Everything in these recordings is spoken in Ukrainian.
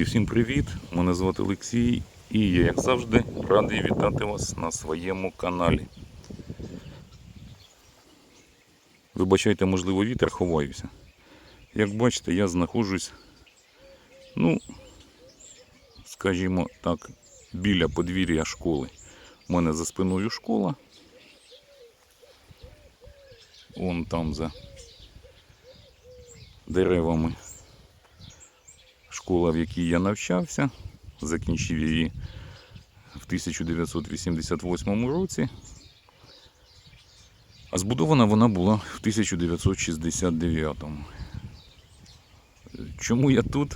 Друзі, всім привіт! Мене звати Олексій і я, як завжди, радий вітати вас на своєму каналі. Вибачайте, можливо, вітер ховаюся. Як бачите, я знаходжусь, ну, скажімо так, біля подвір'я школи. У мене за спиною школа. Вон там за деревами школа, в якій я навчався, закінчив її в 1988 році. А збудована вона була в 1969. Чому я тут?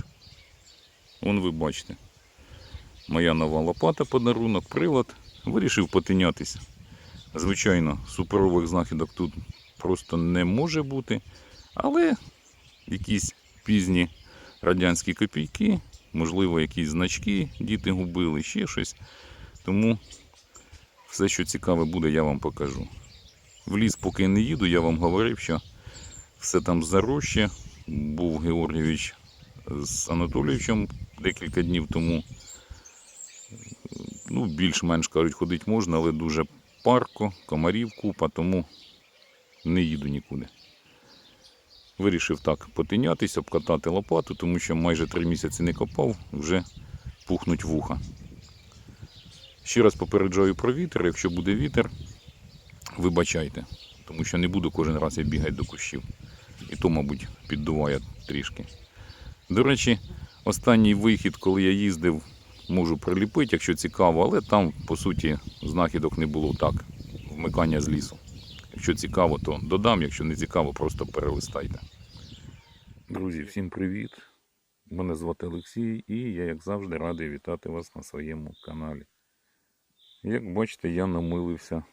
Вон ви бачите. Моя нова лопата подарунок, прилад. Вирішив потинятися. Звичайно, суперових знахідок тут просто не може бути, але якісь пізні радянські копійки, можливо, якісь значки діти губили, ще щось. Тому все, що цікаве буде, я вам покажу. В ліс, поки не їду, я вам говорив, що все там зароща. Був Георгійович з Анатолійовичем декілька днів тому. Ну, більш-менш кажуть, ходити можна, але дуже парко, комарів купа, тому не їду нікуди. Вирішив так потинятись, обкатати лопату, тому що майже три місяці не копав, вже пухнуть вуха. Ще раз попереджаю про вітер. Якщо буде вітер, вибачайте, тому що не буду кожен раз я бігати до кущів. І то, мабуть, піддуває трішки. До речі, останній вихід, коли я їздив, можу приліпити, якщо цікаво, але там, по суті, знахідок не було так. Вмикання з лісу. Якщо цікаво, то додам, якщо не цікаво, просто перелистайте. Друзі, всім привіт! Мене звати Олексій і я, як завжди, радий вітати вас на своєму каналі. Як бачите, я намилився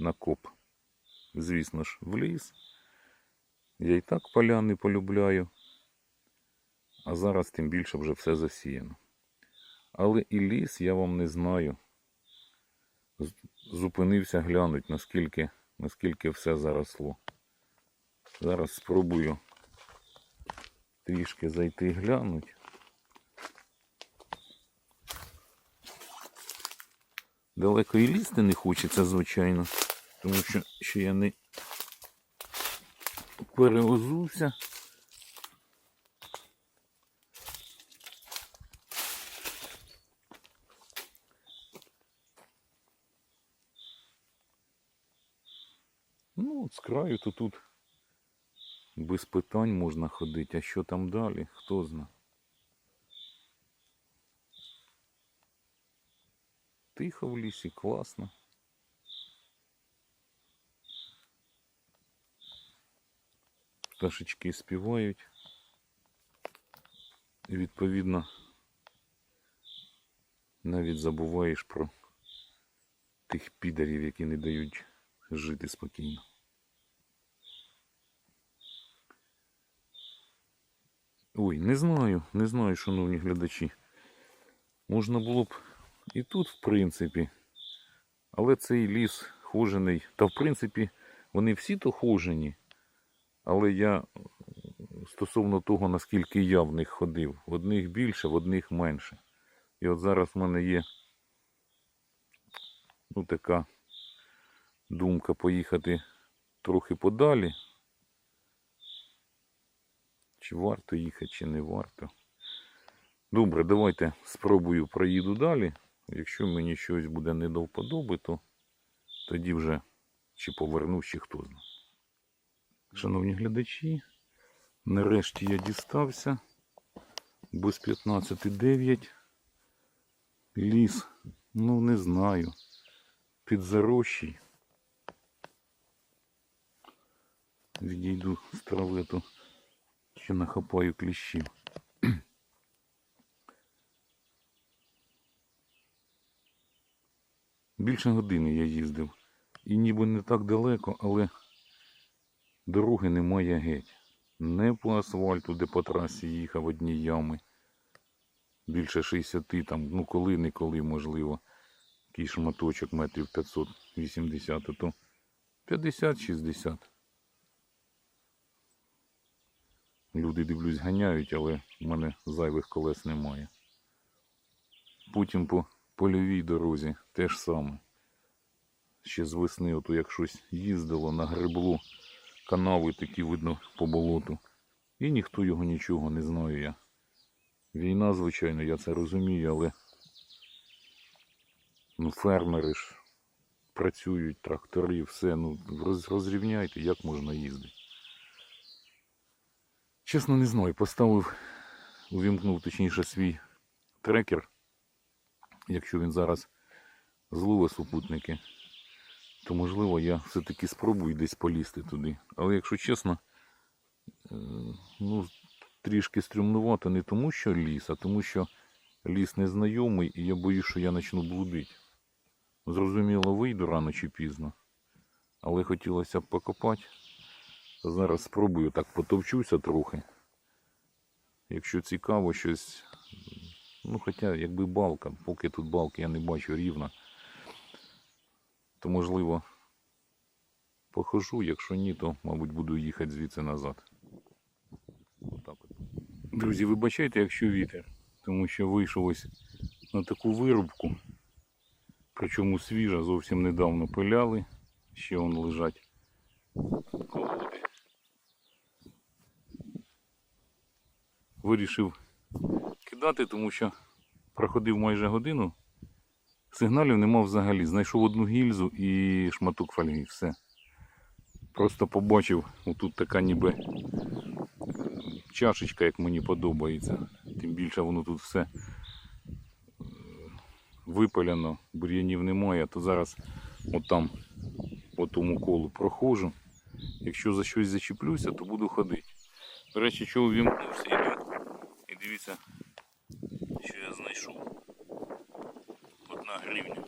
на коп. Звісно ж, в ліс. Я і так поля не полюбляю, а зараз тим більше вже все засіяно. Але і ліс я вам не знаю. Зупинився глянуть, наскільки наскільки все заросло. Зараз спробую трішки зайти глянуть. Далеко і лізти не хочеться, звичайно, тому що ще я не перевозувся. Ну, от з краю то тут без питань можна ходити, а що там далі, хто зна. Тихо в лісі, класно. Пташечки співають. Відповідно навіть забуваєш про тих підарів, які не дають жити спокійно. Ой, не знаю, не знаю, шановні глядачі. Можна було б і тут, в принципі. Але цей ліс хожений. Та в принципі, вони всі то хожені. Але я стосовно того, наскільки я в них ходив, в одних більше, в одних менше. І от зараз в мене є ну, така думка поїхати трохи подалі. Чи варто їхати, чи не варто. Добре, давайте спробую проїду далі. Якщо мені щось буде не до вподоби, то тоді вже чи повернусь, чи хто знає. Шановні глядачі, нарешті я дістався. Без 15,9. Ліс, ну не знаю. Під зарощий. Відійду з трави, то ще нахапаю кліщів. Більше години я їздив. І ніби не так далеко, але дороги немає геть. Не по асфальту, де по трасі їхав одні ями. Більше 60 там, ну коли не коли, можливо. Такий шматочок метрів 580, то 50-60. Люди дивлюсь, ганяють, але в мене зайвих колес немає. Потім по польовій дорозі теж саме. Ще з весни, ото як щось їздило, нагребло, канави такі видно по болоту. І ніхто його нічого не знає я. Війна, звичайно, я це розумію, але ну, фермери ж працюють, трактори, все. Ну, розрівняйте, як можна їздити. Чесно, не знаю. Поставив, увімкнув точніше свій трекер. Якщо він зараз зловить супутники, то можливо я все-таки спробую десь полізти туди. Але якщо чесно, е, ну, трішки стрімнувато не тому, що ліс, а тому, що ліс незнайомий і я боюсь, що я почну блудити. Зрозуміло, вийду рано чи пізно. Але хотілося б покопати. Зараз спробую так потовчуся трохи. Якщо цікаво щось. Ну, хоча якби балка, поки тут балки я не бачу рівно, то можливо похожу, якщо ні, то, мабуть, буду їхати звідси назад. Отак от. Друзі, вибачайте, якщо вітер, тому що вийшов ось на таку вирубку. Причому свіжа, зовсім недавно пиляли, ще вон лежать Вирішив кидати, тому що проходив майже годину. Сигналів нема взагалі. Знайшов одну гільзу і шматок фольги. Все. Просто побачив, отут така ніби е, чашечка, як мені подобається. Тим більше воно тут все е, випалено, бур'янів немає, то зараз отам по тому колу проходжу. Якщо за щось зачіплюся, то буду ходити. До речі, що увімкнувся йду. І дивіться, що я знайшов. Одна гривня.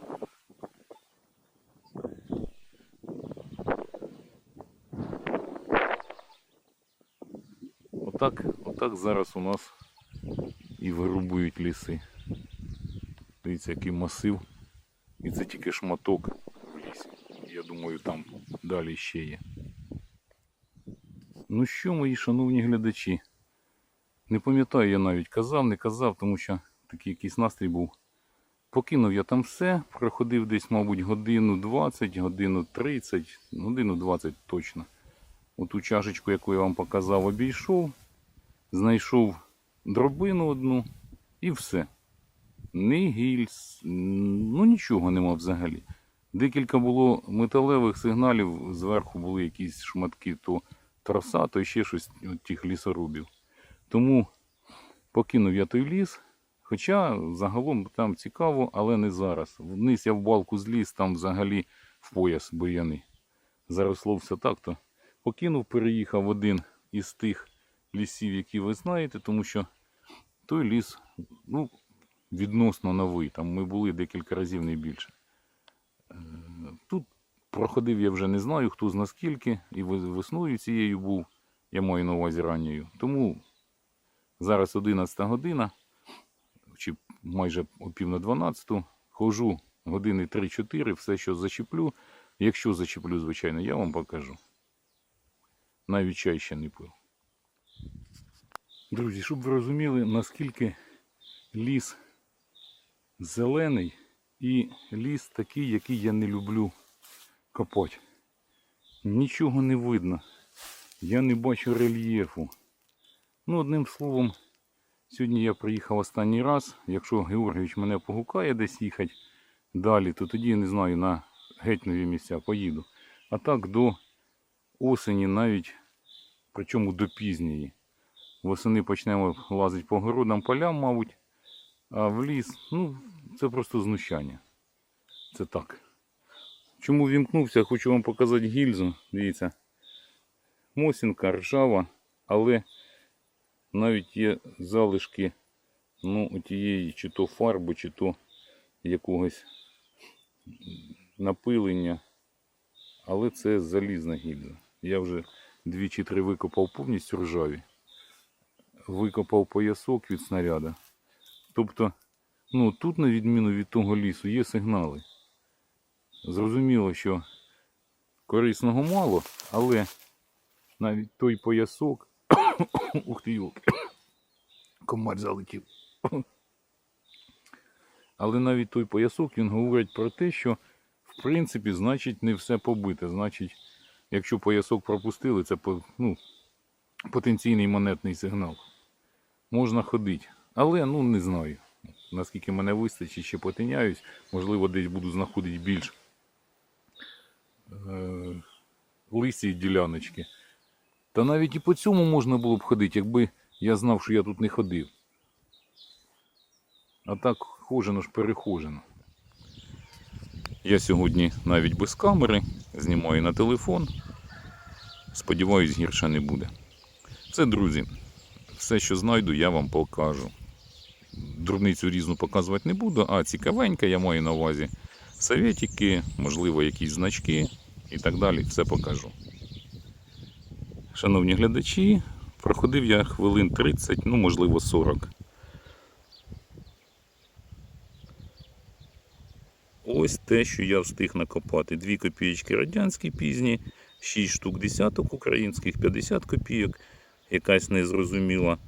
Отак, отак зараз у нас і вирубують ліси. Дивіться, який масив. І це тільки шматок в лісі. Я думаю, там далі ще є. Ну що, мої шановні глядачі? Не пам'ятаю, я навіть казав, не казав, тому що такий якийсь настрій був. Покинув я там все, проходив десь, мабуть, годину 20, годину 30, годину 20 точно. Оту чашечку, яку я вам показав, обійшов, знайшов дробину одну і все. Ні гільз, ну нічого нема взагалі. Декілька було металевих сигналів, зверху були якісь шматки, то троса, то ще щось от тих лісорубів. Тому покинув я той ліс. Хоча загалом там цікаво, але не зараз. Вниз я в балку зліз, там взагалі в пояс бур'яни. Заросло все так, то покинув, переїхав один із тих лісів, які ви знаєте, тому що той ліс ну, відносно новий. Там ми були декілька разів не більше. Е, Тут проходив я вже не знаю, хто з наскільки, і весною цією був, я маю на увазі ранньою. Тому зараз 11 година, чи майже о пів на 12, хожу години 3-4, все, що зачеплю. Якщо зачеплю, звичайно, я вам покажу. Навіть чай ще не пив. Друзі, щоб ви розуміли, наскільки ліс зелений і ліс такий, який я не люблю копати. Нічого не видно. Я не бачу рельєфу. Ну, одним словом, сьогодні я приїхав останній раз. Якщо Георгійович мене погукає десь їхати далі, то тоді, не знаю, на геть нові місця поїду. А так до осені навіть, причому до пізньої. Восени почнемо лазити по городам, полям, мабуть. А в ліс, ну, це просто знущання. Це так. Чому вімкнувся, хочу вам показати гільзу. Дивіться. Мосінка, ржава, але навіть є залишки ну, отієї чи то фарби, чи то якогось напилення. Але це залізна гільза. Я вже дві чи три викопав повністю ржаві. Викопав поясок від снаряда. Тобто, ну тут, на відміну від того лісу, є сигнали. Зрозуміло, що корисного мало, але навіть той поясок Ух ти, йолки. Комар залетів. Але навіть той поясок він говорить про те, що в принципі, значить, не все побите. Значить, якщо поясок пропустили, це ну, потенційний монетний сигнал. Можна ходити. Але ну не знаю. Наскільки мене вистачить, ще потиняюсь. Можливо, десь буду знаходити більш е- лисі діляночки. Та навіть і по цьому можна було б ходити, якби я знав, що я тут не ходив. А так хожено ж перехожено. Я сьогодні навіть без камери знімаю на телефон. Сподіваюсь, гірше не буде. Це, друзі, все, що знайду, я вам покажу. Дурницю різну показувати не буду, а цікавеньке я маю на увазі советики, можливо, якісь значки і так далі. Все покажу. Шановні глядачі, проходив я хвилин 30, ну можливо 40. Ось те, що я встиг накопати. Дві копієчки радянські пізні, 6 штук десяток українських, 50 копійок, якась незрозуміла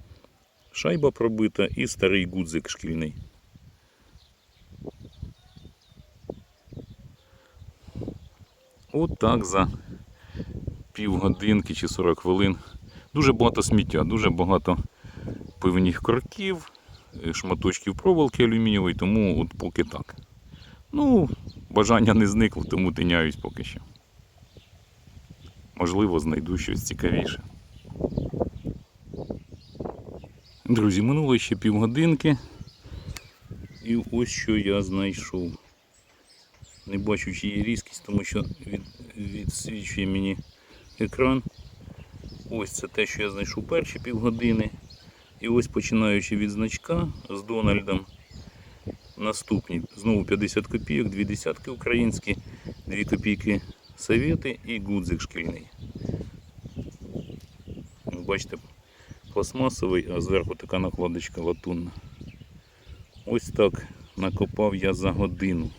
шайба пробита і старий гудзик шкільний. От так за півгодинки чи 40 хвилин. Дуже багато сміття, дуже багато пивних корків, е, шматочків проволоки алюмінієвої, тому от поки так. Ну, бажання не зникло, тому тиняюсь поки що. Можливо, знайду щось цікавіше. Друзі, минуло ще півгодинки. І ось що я знайшов. Не бачу чиї різкість, тому що від, відсвічує мені екран. Ось це те, що я знайшов перші півгодини. І ось починаючи від значка з Дональдом. Наступні знову 50 копійок, дві десятки українські, 2 копійки совєти і гудзик шкільний. Бачите, пластмасовий, а зверху така накладочка латунна. Ось так накопав я за годину.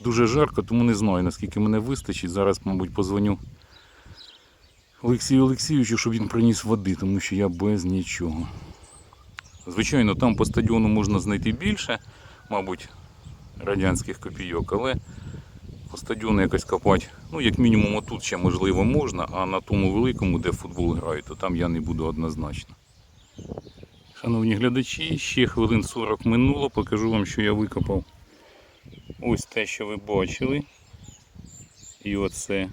Дуже жарко, тому не знаю, наскільки мене вистачить. Зараз, мабуть, позвоню Олексію Олексійовичу, щоб він приніс води, тому що я без нічого. Звичайно, там по стадіону можна знайти більше, мабуть, радянських копійок, але по стадіону якось копати, ну, як мінімум, отут ще можливо можна, а на тому великому, де футбол грають, то там я не буду однозначно. Шановні глядачі, ще хвилин 40 минуло, покажу вам, що я викопав. Ось те, що ви бачили. І оце.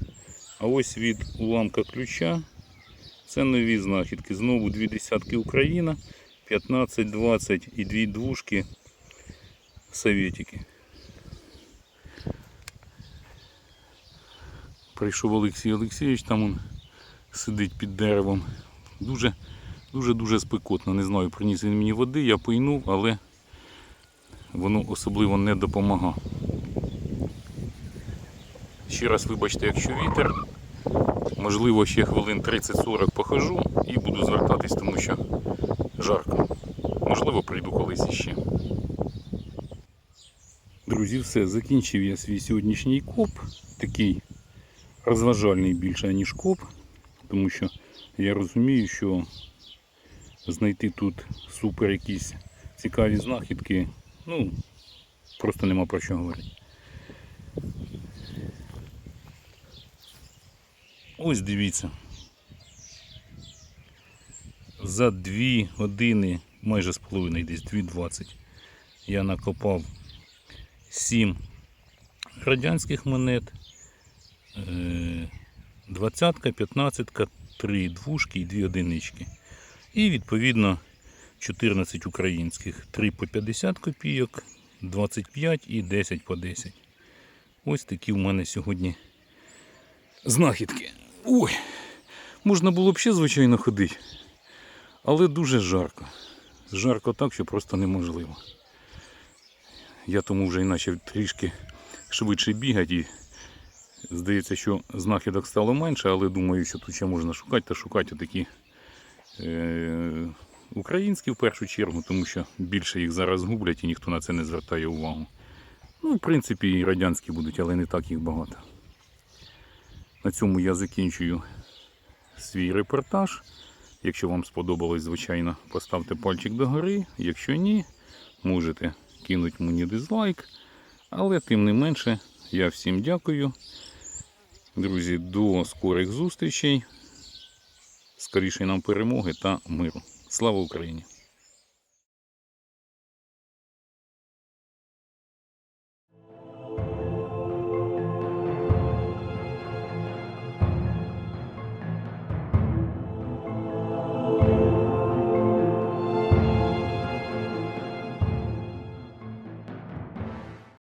А ось від уламка ключа. Це нові знахідки. Знову дві десятки Україна, 15, 20 і дві двушки Советики. Прийшов Олексій Олексійович, там він сидить під деревом. Дуже дуже дуже спекотно. Не знаю, приніс він мені води, я пойнув, але воно особливо не допомагає. Ще раз вибачте, якщо вітер. Можливо, ще хвилин 30-40 похожу і буду звертатись, тому що жарко. Можливо, прийду колись іще. Друзі, все, закінчив я свій сьогоднішній коп. Такий розважальний більше, ніж коп, тому що я розумію, що знайти тут супер якісь цікаві знахідки, ну, просто нема про що говорити. Ось дивіться. За 2 години, майже з половиною десь 2.20, я накопав 7 радянських монет, е, 20, 15, 3 двушки і 2 одинички. І відповідно 14 українських, 3 по 50 копійок, 25 і 10 по 10. Ось такі в мене сьогодні знахідки. Ой, можна було б ще, звичайно, ходити, але дуже жарко. Жарко так, що просто неможливо. Я тому вже іначе трішки швидше бігати і Здається, що знахідок стало менше, але думаю, що тут ще можна шукати та шукати такі е, українські в першу чергу, тому що більше їх зараз гублять і ніхто на це не звертає увагу. Ну, в принципі, і радянські будуть, але не так їх багато. На цьому я закінчую свій репортаж. Якщо вам сподобалось, звичайно, поставте пальчик догори. Якщо ні, можете кинути мені дизлайк. Але тим не менше, я всім дякую. Друзі, до скорих зустрічей. Скоріше нам перемоги та миру. Слава Україні!